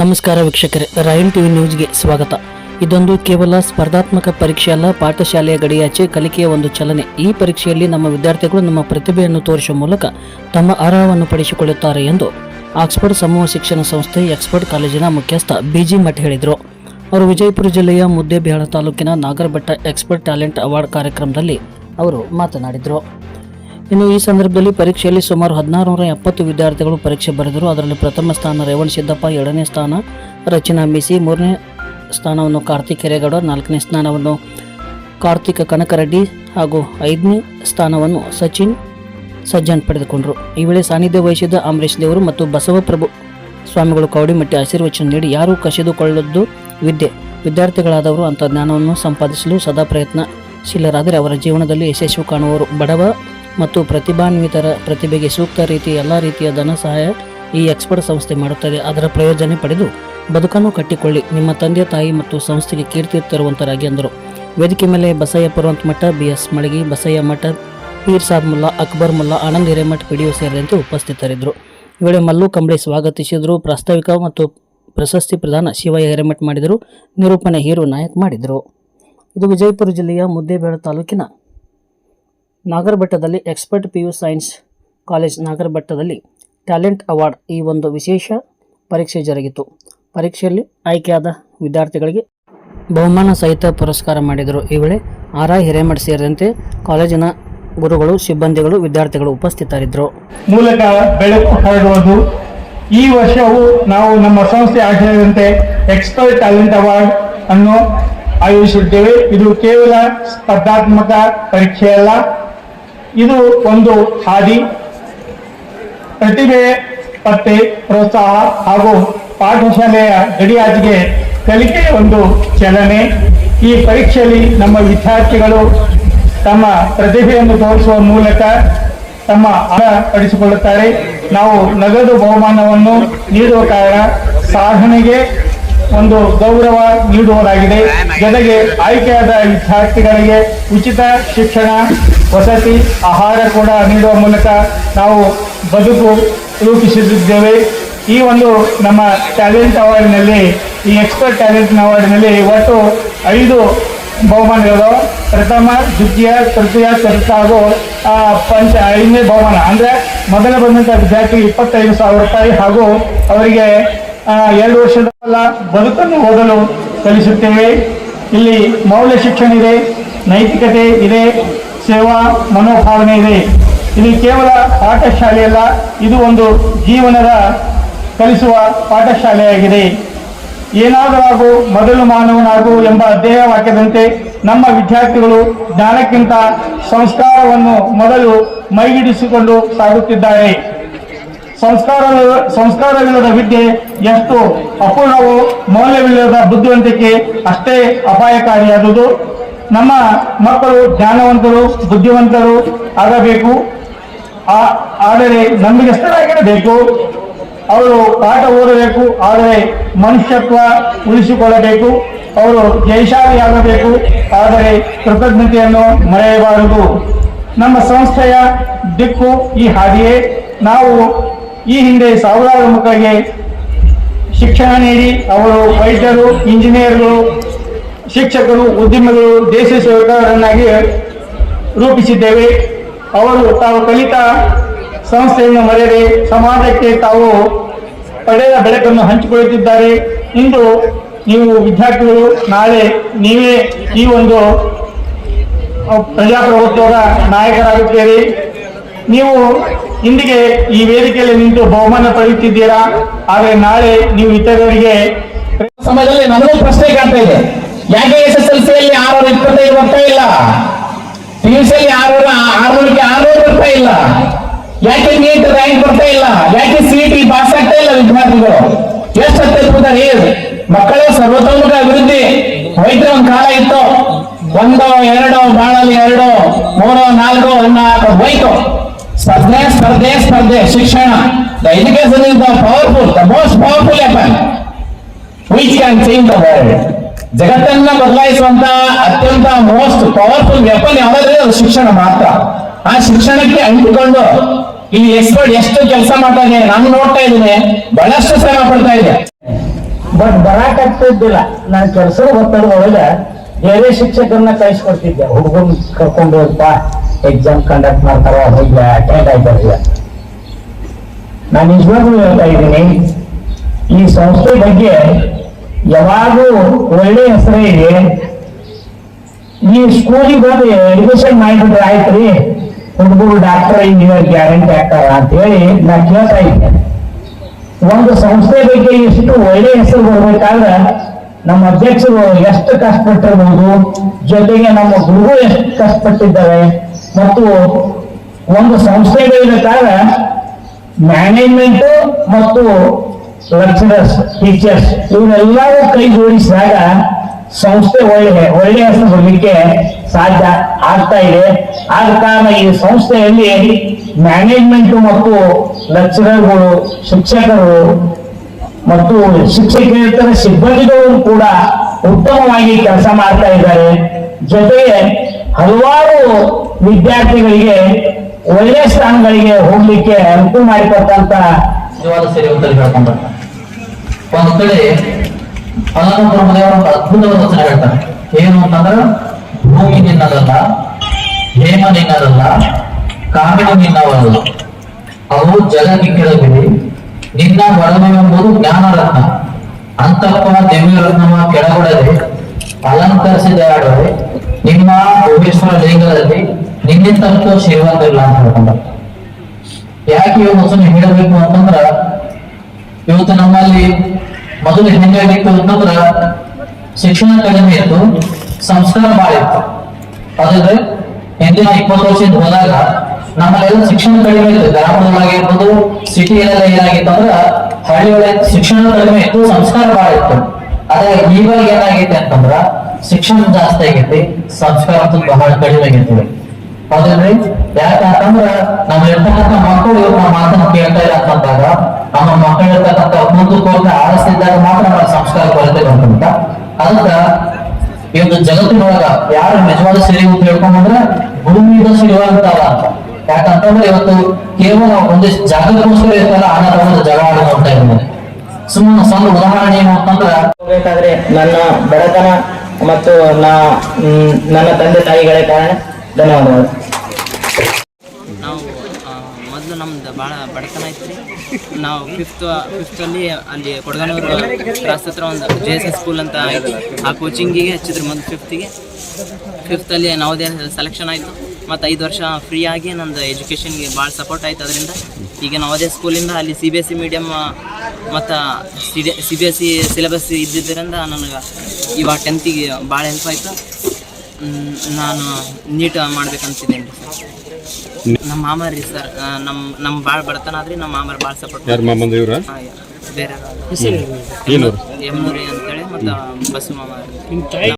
ನಮಸ್ಕಾರ ವೀಕ್ಷಕರೇ royal TV ನ್ಯೂಸ್ಗೆ ಸ್ವಾಗತ. ಇದೊಂದು ಕೇವಲ ಸ್ಪರ್ಧಾತ್ಮಕ ಪರೀಕ್ಷೆ ಅಲ್ಲ, ಪಾಠಶಾಲೆಯ ಗಡಿಯಾಚೆ, ಕಲಿಕೆಯ ಒಂದು ಚಲನೆ. ಈ ಪರೀಕ್ಷೆಯಲ್ಲಿ ನಮ್ಮ ವಿದ್ಯಾರ್ಥಿಗಳು ನಮ್ಮ ಪ್ರತಿಭೆಯನ್ನು ತೋರಿಸುವ ಮೂಲಕ ತಮ್ಮ ಅರ್ಹವನ್ನು ಪಡಿಸಿಕೊಳ್ಳುತ್ತಾರೆ ಎಂದು ಆಕ್ಸ್ಫರ್ಡ್ ಸಮೂಹ ಶಿಕ್ಷಣ ಸಂಸ್ಥೆ ಎಕ್ಸ್ಪರ್ಟ್ ಕಾಲೇಜಿನ ಮುಖ್ಯಸ್ಥ ಬಿಜಿ ಮಠ್ ಹೇಳಿದರು. ಅವರು ವಿಜಯಪುರ ಜಿಲ್ಲೆಯ ಮುದ್ದೇಬಿಹಾಳ ತಾಲೂಕಿನ ನಾಗರಬೆಟ್ಟ ಎಕ್ಸ್ಪರ್ಟ್ ಟ್ಯಾಲೆಂಟ್ ಅವಾರ್ಡ್ ಕಾರ್ಯಕ್ರಮದಲ್ಲಿ ಅವರು ಮಾತನಾಡಿದರು. ಇನ್ನು ಈ ಸಂದರ್ಭದಲ್ಲಿ ಪರೀಕ್ಷೆಯಲ್ಲಿ ಸುಮಾರು ಹದಿನಾರು ನೂರ ಎಪ್ಪತ್ತು ವಿದ್ಯಾರ್ಥಿಗಳು ಪರೀಕ್ಷೆ ಬರೆದರು. ಅದರಲ್ಲಿ ಪ್ರಥಮ ಸ್ಥಾನ ರೇವಣ್ ಸಿದ್ದಪ್ಪ, ಎರಡನೇ ಸ್ಥಾನ ರಚನಾ ಮಿಸಿ, ಮೂರನೇ ಸ್ಥಾನವನ್ನು ಕಾರ್ತಿಕ್ ಕೆರೆಗೌಡ ನಾಲ್ಕನೇ ಸ್ಥಾನವನ್ನು ಕಾರ್ತಿಕ ಕನಕರೆಡ್ಡಿ ಹಾಗೂ ಐದನೇ ಸ್ಥಾನವನ್ನು ಸಚಿನ್ ಸಜ್ಜನ್ ಪಡೆದುಕೊಂಡರು. ಈ ವೇಳೆ ಸಾನ್ನಿಧ್ಯ ವಹಿಸಿದ್ದ ಅಂಬರೀಶ್ ದೇವರು ಮತ್ತು ಬಸವಪ್ರಭು ಸ್ವಾಮಿಗಳು ಕವಡಿಮಟ್ಟಿ ಆಶೀರ್ವಚನ ನೀಡಿ ಯಾರು ಕಸಿದುಕೊಳ್ಳದ್ದು ವಿದ್ಯೆ. ವಿದ್ಯಾರ್ಥಿಗಳಾದವರು ಅಂಥ ಜ್ಞಾನವನ್ನು ಸಂಪಾದಿಸಲು ಸದಾ ಪ್ರಯತ್ನಶೀಲರಾದರೆ ಅವರ ಜೀವನದಲ್ಲಿ ಯಶಸ್ವಿ ಕಾಣುವರು. ಬಡವ ಮತ್ತು ಪ್ರತಿಭಾನ್ವಿತರ ಪ್ರತಿಭೆಗೆ ಸೂಕ್ತ ರೀತಿ ಎಲ್ಲ ರೀತಿಯ ಧನ ಸಹಾಯ ಈ ಎಕ್ಸ್ಪರ್ಟ್ ಸಂಸ್ಥೆ ಮಾಡುತ್ತದೆ. ಅದರ ಪ್ರಯೋಜನ ಪಡೆದು ಬದುಕನ್ನು ಕಟ್ಟಿಕೊಳ್ಳಿ. ನಿಮ್ಮ ತಂದೆ, ತಾಯಿ ಮತ್ತು ಸಂಸ್ಥೆಗೆ ಕೀರ್ತಿ ತರುವಂತರಾಗಿ ಅಂದರು. ವೇದಿಕೆ ಮೇಲೆ ಬಸಯ್ಯ ಪರ್ವಂತ್ ಮಠ B S Malagi, Basayya Math, Peer Sab Mulla, Akbar Mulla, Anand Hiremath PDO ಸೇರಿದಂತೆ ಉಪಸ್ಥಿತರಿದ್ದರು. ಈ ವೇಳೆ ಮಲ್ಲು ಕಂಬಳಿ ಸ್ವಾಗತಿಸಿದರು. ಪ್ರಾಸ್ತಾವಿಕ ಮತ್ತು ಪ್ರಶಸ್ತಿ ಪ್ರದಾನ ಶಿವಯ್ಯ ಹಿರೇಮಠ್ ಮಾಡಿದರು. ನಿರೂಪಣೆ ಹೀರು ನಾಯಕ್ ಮಾಡಿದರು. ಇದು ವಿಜಯಪುರ ಜಿಲ್ಲೆಯ ಮುದ್ದೇಬೇಡ ತಾಲೂಕಿನ ನಾಗರಬೆಟ್ಟದಲ್ಲಿ expert P U science college ನಾಗರಬೆಟ್ಟದಲ್ಲಿ talent award ಈ ಒಂದು ವಿಶೇಷ ಪರೀಕ್ಷೆ ಜರುಗಿತು. ಪರೀಕ್ಷೆಯಲ್ಲಿ ಆಯ್ಕೆಯಾದ ವಿದ್ಯಾರ್ಥಿಗಳಿಗೆ ಬಹುಮಾನ ಸಹಿತ ಪುರಸ್ಕಾರ ಮಾಡಿದರು. ಈ ವೇಳೆ ಆರ್ ಐ ಹಿರೇಮಠ್ ಸೇರಿದಂತೆ ಕಾಲೇಜಿನ ಗುರುಗಳು, ಸಿಬ್ಬಂದಿಗಳು, ವಿದ್ಯಾರ್ಥಿಗಳು ಉಪಸ್ಥಿತರಿದ್ದರು. ಮೂಲಕ ಬೆಳಕು ಹರಡುವುದು. ಈ ವರ್ಷವು ನಾವು ನಮ್ಮ ಸಂಸ್ಥೆ ಆಚರಿಸಿದಂತೆ ಎಕ್ಸ್ಪರ್ಟ್ ಟ್ಯಾಲೆಂಟ್ ಅವಾರ್ಡ್ ಅನ್ನು ಆಯೋಜಿಸಿದ್ದೇವೆ. ಇದು ಕೇವಲ ಸ್ಪರ್ಧಾತ್ಮಕ ಪರೀಕ್ಷೆಯಲ್ಲ ಇದು ಒಂದು ಹಾದಿ. ಪ್ರತಿಭೆ, ಪತ್ತೆ, ಪ್ರೋತ್ಸಾಹ ಹಾಗೂ ಪಾಠಶಾಲೆಯ ಗಡಿಯಾಜಿಗೆ ಕಲಿಕೆ ಒಂದು ಚಲನೆ. ಈ ಪರೀಕ್ಷೆಯಲ್ಲಿ ನಮ್ಮ ವಿದ್ಯಾರ್ಥಿಗಳು ತಮ್ಮ ಪ್ರತಿಭೆಯನ್ನು ತೋರಿಸುವ ಮೂಲಕ ತಮ್ಮ ಪಡಿಸಿಕೊಳ್ಳುತ್ತಾರೆ ನಾವು ನಗದು ಬಹುಮಾನವನ್ನು ನೀಡುವ ಕಾರಣ ಸಾಧನೆಗೆ ಒಂದು ಗೌರವ ನೀಡುವುದಾಗಿದೆ ಜೊತೆಗೆ ಆಯ್ಕೆಯಾದ ವಿದ್ಯಾರ್ಥಿಗಳಿಗೆ ಉಚಿತ ಶಿಕ್ಷಣ, ವಸತಿ, ಆಹಾರ ಕೂಡ ನೀಡುವ ಮೂಲಕ ನಾವು ಬದುಕು ರೂಪಿಸುತ್ತಿದ್ದೇವೆ ಈ ಒಂದು ನಮ್ಮ ಟ್ಯಾಲೆಂಟ್ ಅವಾರ್ಡ್ನಲ್ಲಿ, ಈ ಎಕ್ಸ್ಪರ್ಟ್ ಟ್ಯಾಲೆಂಟ್ ಅವಾರ್ಡ್ನಲ್ಲಿ ಒಟ್ಟು ಐದು ಬಹುಮಾನಗಳು ಪ್ರಥಮ, ದ್ವಿತೀಯ, ತೃತೀಯ, ಚತುರ್ಥ ಹಾಗೂ ಪಂಚ, ಐದನೇ ಬಹುಮಾನ. ಅಂದ್ರೆ ಮೊದಲ ಬಂದಂತ ವಿದ್ಯಾರ್ಥಿಗೆ ಇಪ್ಪತ್ತೈದು ಸಾವಿರ ರೂಪಾಯಿ ಹಾಗೂ ಅವರಿಗೆ ಎರಡು ವರ್ಷದ ಬದುಕನ್ನು ಓದಲು ಕಲಿಸುತ್ತೇವೆ. ಇಲ್ಲಿ ಮೌಲ್ಯ ಶಿಕ್ಷಣ ಇದೆ, ನೈತಿಕತೆ ಇದೆ, ಸೇವಾ ಮನೋಭಾವನೆ ಇದೆ. ಇದು ಕೇವಲ ಪಾಠಶಾಲೆಯಲ್ಲ, ಇದು ಒಂದು ಜೀವನದ ಕಲಿಸುವ ಪಾಠಶಾಲೆಯಾಗಿದೆ. ಏನಾದರೂ ಆಗು ಮೊದಲು ಮಾನವನಾಗು ಎಂಬ ಧ್ಯೇಯ ವಾಕ್ಯದಂತೆ ನಮ್ಮ ವಿದ್ಯಾರ್ಥಿಗಳು ಜ್ಞಾನಕ್ಕಿಂತ ಸಂಸ್ಕಾರವನ್ನು ಮೊದಲು ಮೈಗಿಡಿಸಿಕೊಂಡು ಸಾಗುತ್ತಿದ್ದಾರೆ. ಸಂಸ್ಕಾರ ಸಂಸ್ಕಾರವಿಲ್ಲದ ವಿದ್ಯೆ ಎಷ್ಟು ಅಪೂರ್ಣವು ಮೌಲ್ಯವಿಲ್ಲದ ಬುದ್ಧಿವಂತಿಕೆ ಅಷ್ಟೇ ಅಪಾಯಕಾರಿಯಾದುದು. ನಮ್ಮ ಮಕ್ಕಳು ಜ್ಞಾನವಂತರು, ಬುದ್ಧಿವಂತರು ಆಗಬೇಕು. ಆದರೆ ನಂಬಿಕೆಸ್ಥರಾಗಿರಬೇಕು ಅವರು ಪಾಠ ಓದಬೇಕು, ಆದರೆ ಮನುಷ್ಯತ್ವ ಉಳಿಸಿಕೊಳ್ಳಬೇಕು. ಅವರು ಜಯಶಾಲಿಯಾಗಬೇಕು ಆದರೆ ಕೃತಜ್ಞತೆಯನ್ನು ಮರೆಯಬಾರದು. ನಮ್ಮ ಸಂಸ್ಥೆಯ ದಿಕ್ಕು ಈ ಹಾದಿಯೇ. ನಾವು ಈ ಹಿಂದೆ ಸಾವಿರಾರು ಮಕ್ಕಳಿಗೆ ಶಿಕ್ಷಣ ನೀಡಿ ಅವರು ವೈದ್ಯರು ಇಂಜಿನಿಯರ್ಗಳು, ಶಿಕ್ಷಕರು, ಉದ್ಯಮಿಗಳು, ದೇಶ ಸೇವಕರನ್ನಾಗಿ ರೂಪಿಸಿದ್ದೇವೆ. ಅವರು ತಾವು ಕಲಿತ ಸಂಸ್ಥೆಯನ್ನು ಮರೆಯದೆ ಸಮಾಜಕ್ಕೆ ತಾವು ಪಡೆದ ಬೆಳಕನ್ನು ಹಂಚಿಕೊಳ್ಳುತ್ತಿದ್ದಾರೆ. ಇಂದು ನೀವು ವಿದ್ಯಾರ್ಥಿಗಳು, ನಾಳೆ ನೀವೇ ಈ ಒಂದು ಪ್ರಜಾಪ್ರಭುತ್ವದ ನಾಯಕರಾಗುತ್ತೀರಿ. ನೀವು ಇಂದಿಗೆ ಈ ವೇದಿಕೆಯಲ್ಲಿ ನಿಂತು ಬಹುಮಾನ ಪಡೆಯುತ್ತಿದ್ದೀರಾ? ಆದರೆ ನಾಳೆ ನೀವು ಇತರರಿಗೆ ಸಮಯದಲ್ಲಿ ನನಗೂ ಪ್ರಶ್ನೆ ಕಾಣ್ತಾ ಇದೆ. ಯಾಕೆ ಎಸ್ ಎಸ್ ಎಲ್ ಸಿಯಲ್ಲಿ ಆರ್ನೂರ ಇಪ್ಪತ್ತೈದು ಬರ್ತಾ ಇಲ್ಲ? ಪಿ ಯು ಸಿಯಲ್ಲಿ ಆರ್ನೂರ ಆರ್ನೂರಕ್ಕೆ ಆರ್ನೂರು ಬರ್ತಾ ಇಲ್ಲ. ಯಾಕೆ ನೀಟ್ ರ್ಯಾಂಕ್ ಬರ್ತಾ ಇಲ್ಲ? ಯಾಕೆ ಸಿ ಟಿ ಪಾಸ್ ಆಗ್ತಾ ಇಲ್ಲ ವಿದ್ಯಾರ್ಥಿಗಳು? ಎಷ್ಟು ಅತ್ಯದ್ಭುತ ಮಕ್ಕಳ ಸರ್ವತೋಮುಖ ಅಭಿವೃದ್ಧಿ. ಹೋಯ್ತು ಒಂದು ಕಾಲ ಇತ್ತು. ಒಂದು, ಎರಡೋ, ಬಾಳಲ್ಲಿ ಮೂರೋ, ನಾಲ್ಕೋ, ನಾಲ್ಕು ಆಕೋ ಹೋಯ್ತು ಸ್ಪರ್ಧೆ ಸ್ಪರ್ಧೆ ಸ್ಪರ್ಧೆ, ಶಿಕ್ಷಣ. The education is the powerful the most powerful weapon which can change the world ಜಗತ್ತನ್ನ ಬದಲಾಯಿಸುವಂತ ಅತ್ಯಂತ ಮೋಸ್ಟ್ ಪವರ್ಫುಲ್ ವೆಪನ್ ಯಾವ್ದಾದ್ರೆ ಅದು ಶಿಕ್ಷಣ ಮಾತ್ರ. ಆ ಶಿಕ್ಷಣಕ್ಕೆ ಅಂಟಿಕೊಂಡು ಈ ಎಕ್ಸ್ಪರ್ಟ್ ಎಷ್ಟು ಕೆಲಸ ಮಾಡ್ತಾ ನಾನು ನೋಡ್ತಾ ಇದ್ದೀನಿ, ಬಹಳಷ್ಟು ಶ್ರಮ ಪಡ್ತಾ ಇದೆ. ಬಟ್ ಬರಾಕತ್ತಿದ್ದಿಲ್ಲ ನಾನು ಕೆಲಸ ಗೊತ್ತಾಗ ಒಳಗ ಬೇರೆ ಶಿಕ್ಷಕರನ್ನ ಕಳಿಸ್ಕೊಡ್ತಿದ್ದೆ. ಹುಡುಗನ್ ಕರ್ಕೊಂಡು ಹೋಗ್ತಾ ಎಕ್ಸಾಮ್ ಕಂಡಕ್ಟ್ ಮಾಡ್ತಾರ ಹೋಗ್ಲ ಅಟೆಂಡ್ ಆಯ್ತಾರ ನಾನು ನಿಜವಾಗ್ಲೂ ಹೇಳ್ತಾ ಇದ್ದೀನಿ, ಈ ಸಂಸ್ಥೆ ಬಗ್ಗೆ ಯಾವಾಗೂ ಒಳ್ಳೆ ಹೆಸರೇ ಇದೆ. ಈ ಸ್ಕೂಲಿಗೆ ಬಂದು ಎಡ್ಮಿಷನ್ ಮಾಡಿಬಿಟ್ರೆ ಆಯ್ತ್ರಿ, ಹುಡುಗರು ಡಾಕ್ಟರ್ ಇಂಜಿನಿಯರ್ ಗ್ಯಾರಂಟಿ ಆಗ್ತಾರ ಅಂತ ಹೇಳಿ ನಾ ಕೇಳ್ತಾ ಇದ್ದೆ. ಒಂದು ಸಂಸ್ಥೆ ಬಗ್ಗೆ ಇಷ್ಟು ಒಳ್ಳೆ ಹೆಸರು ಬರ್ಬೇಕಾದ್ರೆ ನಮ್ಮ ಅಧ್ಯಕ್ಷರು ಎಷ್ಟು ಕಷ್ಟಪಟ್ಟಿರಬಹುದು ಜೊತೆಗೆ ನಮ್ಮ ಗುರುಗಳು ಎಷ್ಟು ಕಷ್ಟಪಟ್ಟಿದ್ದಾರೆ ಮತ್ತು ಒಂದು ಸಂಸ್ಥೆಗಳ ಕಾರ ಮ್ಯಾನೇಜ್ಮೆಂಟ್ ಮತ್ತು ಲೆಕ್ಚರರ್ಸ್, ಟೀಚರ್ಸ್ ಇವರೆಲ್ಲರೂ ಕೈ ಜೋಡಿಸಿದಾಗ ಸಂಸ್ಥೆ ಒಳ್ಳೆ ಒಳ್ಳೆಯ ಹೆಸರು ಬರಲಿಕ್ಕೆ ಸಾಧ್ಯ ಆಗ್ತಾ ಇದೆ. ಆದ ಕಾರಣ ಈ ಸಂಸ್ಥೆಯಲ್ಲಿ ಮ್ಯಾನೇಜ್ಮೆಂಟ್ ಮತ್ತು ಲೆಕ್ಚರರ್ಗಳು, ಶಿಕ್ಷಕರು ಮತ್ತು ಶಿಕ್ಷಕೇತರ ಸಿಬ್ಬಂದಿಗಳು ಕೂಡ ಉತ್ತಮವಾಗಿ ಕೆಲಸ ಮಾಡ್ತಾ ಇದ್ದಾರೆ. ಜೊತೆಗೆ ಹಲವಾರು ವಿದ್ಯಾರ್ಥಿಗಳಿಗೆ ಒಳ್ಳೆಯ ಸ್ಥಾನಗಳಿಗೆ ಹೋಗ್ಲಿಕ್ಕೆ ಅನುಕೂಲ ಮಾಡಿಕೊಟ್ಟಂತ ಸೇರಿ ಅಂತ ಹೇಳ್ಕೊಂಡ ಒಂದ್ ಕಡೆ ಒಂದು ಅದ್ಭುತವಾದ ವಚನ ಹೇಳ್ತಾರೆ. ಏನು ಅಂತಂದ್ರೆ, ಭೂಮಿ ನಿನ್ನದಲ್ಲ, ಹೇಮ ನಿನ್ನದಲ್ಲ ಕಾಮಿನ ನಿನ್ನವಲ್ಲ ಅವು ಜಗಕ್ಕೆ ಕೆಳಗಿವೆ ನಿನ್ನ ಒಡಮೆಂಬುದು ಜ್ಞಾನ ರತ್ನ ಅಂತಪ್ಪ ದಿವ್ಯ ರತ್ನವ ಕೆಳಗೊಡದೆ ಅಲಂಕರಿಸಿದ ಆಡವೆ ನಿಮ್ಮ ಭುವೇಶ್ವರ ಲಿಂಗದಲ್ಲಿ ನಿನ್ನಿಂತಕ್ಕೂ ಶ್ರೀಮಂತಿಲ್ಲ ಅಂತ ಹೇಳ್ಕೊಂಡ. ಯಾಕೆ ಇವ ವಚನ ಹೇಳಬೇಕು ಅಂತಂದ್ರ, ಇವತ್ತು ನಮ್ಮಲ್ಲಿ ಮೊದಲು ಹೆಂಗಾಗಿತ್ತು ಅಂತಂದ್ರ, ಶಿಕ್ಷಣ ಕಡಿಮೆ ಇತ್ತು, ಸಂಸ್ಕಾರ ಬಾಳಿತ್ತು ಅದಾದ್ರೆ ಹಿಂದಿನ ಇಪ್ಪತ್ತು ವರ್ಷದಿಂದ ಹೋದಾಗ ನಮ್ಮಲ್ಲೆಲ್ಲ ಶಿಕ್ಷಣ ಕಡಿಮೆ ಇತ್ತು ಗ್ರಾಮದೊಳಗಿರ್ಬೋದು ಸಿಟಿಯಲ್ಲೆಲ್ಲ ಏನಾಗಿತ್ತು ಅಂದ್ರ ಹಳ್ಳಿ ಒಳಗೆ ಶಿಕ್ಷಣ ಕಡಿಮೆ ಇತ್ತು, ಸಂಸ್ಕಾರ ಬಹಳ ಇತ್ತು. ಅದೇ ಇವಾಗ ಏನಾಗೈತೆ ಅಂತಂದ್ರ ಶಿಕ್ಷಣ ಜಾಸ್ತಿ ಆಗೈತಿ, ಸಂಸ್ಕಾರ ಬಹಳ ಕಡಿಮೆ ಆಗೈತಿ. ಹೌದಲ್ರಿ ಯಾಕಂತಂದ್ರ ನಮ್ಮ ಇರ್ತಕ್ಕಂಥ ಮಕ್ಕಳು ಇವ್ರ ಮಾತನ್ನ ಕೇಳ್ತಾ ಇಲ್ಲ ಅಂತಂದಾಗ, ನಮ್ಮ ಮಕ್ಕಳು ಇರ್ತಕ್ಕಂಥ ಮುಂದಕ್ಕೆ ಹೋಗಿ ಆರಿಸ್ತಿದ್ದಾಗ ಮಾತ್ರ ನಮ್ಮ ಸಂಸ್ಕಾರ ಕೊರತೆ ಬಂತ ಅದಕ್ಕ ಈ ಒಂದು ಜಗತ್ತಿನೊಳಗ ಯಾರು ನಿಜವಾದ ಸಿರಿ ಅಂತ ಹೇಳ್ಕೊಂಡ್ರೆ ಭೂಮಿಯಿಂದ ಸಿರಿವಂತಲ್ಲ ಅಂತ. ಯಾಕಂತಂದ್ರೆ ಇವತ್ತು ಕೇವಲ ಒಂದಿಷ್ಟು ಜಾಗಕ್ಕೋಸ್ಕರ ಇರ್ತಾರೆ ಅನ್ನೋ ಒಂದು ಜಗಳ ಆಡಿ ನೋಡ್ತಾ ಇದ್ದಾರೆ ಸುಮ್ಮನೆ ಸಣ್ಣ ಉದಾಹರಣೆ ಏನು ಅಂತಂದ್ರೆ ಹೋಗ್ಬೇಕಾದ್ರೆ ನನ್ನ ಬಡತನ ಮತ್ತು ನಾ ನನ್ನ ತಂದೆ ತಾಯಿಗಳೇ ಕಾರಣ ಧನ್ಯವಾದಗಳು. ನಾವು ಮೊದಲು ನಮ್ದು ಭಾಳ ಬಡತನ ಐತ್ರಿ ನಾವು ಫಿಫ್ತ್ ಫಿಫ್ತಲ್ಲಿ ಅಲ್ಲಿ ಕೊಡಗನೂರು ಪ್ರಸ್ತುತ ಹತ್ರ ಒಂದು ಜೆ ಎಸ್ ಎಸ್ ಸ್ಕೂಲ್ ಅಂತ ಆಯಿತು. ಆ ಕೋಚಿಂಗಿಗೆ ಹಚ್ಚಿದ್ರು ಮೊದಲು ಫಿಫ್ತಿಗೆ ಫಿಫ್ತಲ್ಲಿ ನವೋದಯ ಸೆಲೆಕ್ಷನ್ ಆಯಿತು. ಮತ್ತು ಐದು ವರ್ಷ ಫ್ರೀ ಆಗಿ ನಂದು ಎಜುಕೇಷನ್ಗೆ ಭಾಳ ಸಪೋರ್ಟ್ ಆಯ್ತು ಅದರಿಂದ. ಈಗ ನವೋದಯ ಸ್ಕೂಲಿಂದ ಅಲ್ಲಿ C B S C medium ಮತ್ತು C B S C syllabus ಇದ್ದಿದ್ದರಿಂದ ನನಗೆ ಇವಾಗ ಟೆಂತಿಗೆ ಭಾಳ ಹೆಲ್ಪ್ ಆಯಿತು. ನಾನು ನೀಟ್ ಮಾಡ್ಬೇಕಂತಿದ್ದೀನಿ ಸರ್ ನಮ್ಮ ಮಾಮ ರೀ ಸರ್ ನಮ್ಮ ನಮ್ಮ ಭಾಳ ಬಡತನ ಆದ್ರಿ ನಮ್ಮ ಮಾಮರು ಭಾಳ ಸಪೋರ್ಟ್ ಯಾರ ಮಾಮಂದ ಇವ್ರ? ಬೇರೆ ಎಮ್ಮೂರಿ ಅಂತೇಳಿ ಮತ್ತು ಬಸ್ಸು ಮಾಮ.